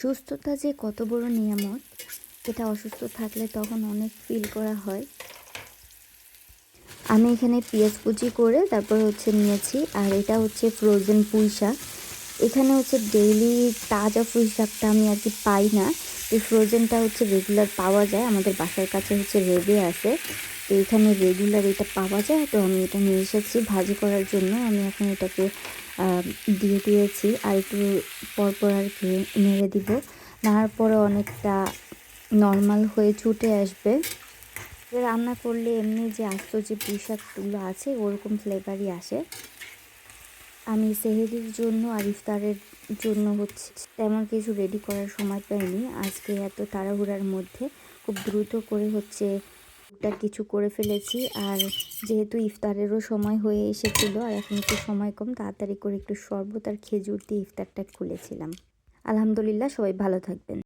সুস্থতা যে কত বড় নিয়ামত, এটা অসুস্থ থাকলে তখন অনেক ফিল করা হয়। আমি এখানে পেঁয়াজ কুচি করে তারপর হচ্ছে নিয়েছি, আর এটা হচ্ছে ফ্রোজেন পুঁই শাক। এখানে হচ্ছে ডেইলি তাজা পুঁই শাকটা আমি আর কি পাই না। এই ফ্রোজেনটা হচ্ছে রেগুলার পাওয়া যায়, আমাদের বাসার কাছে হচ্ছে রেডি আছে তো এখানে রেগুলার এটা পাওয়া যায়, তো আমি এটা নিয়ে এসেছি ভাজি করার জন্য। আমি এখন এটাকে দিয়ে দিয়েছি আর একটু পরপর আর কি নেড়ে দিব। নাড়ার পরে অনেকটা নর্মাল হয়ে ছুটে আসবে। রান্না করলে এমনি যে আস্ত যে পোশাকগুলো আছে, ওরকম ফ্লেভারই আসে। আমি সেহেরির জন্য আর ইফতারের জন্য হচ্ছে তেমন কিছু রেডি করার সময় পাইনি। আজকে এত তাড়াহুড়ার মধ্যে খুব দ্রুত করে হচ্ছে টুকটাক কিছু করে ফেলেছি। আর যেহেতু ইফতারেরও সময় হয়ে এসেছিল, আর এখন একটু সময় কম, তাড়াতাড়ি করে একটু শরবত আর খেজুর দিয়ে ইফতারটা খুলেছিলাম। আলহামদুলিল্লাহ, সবাই ভালো থাকবেন।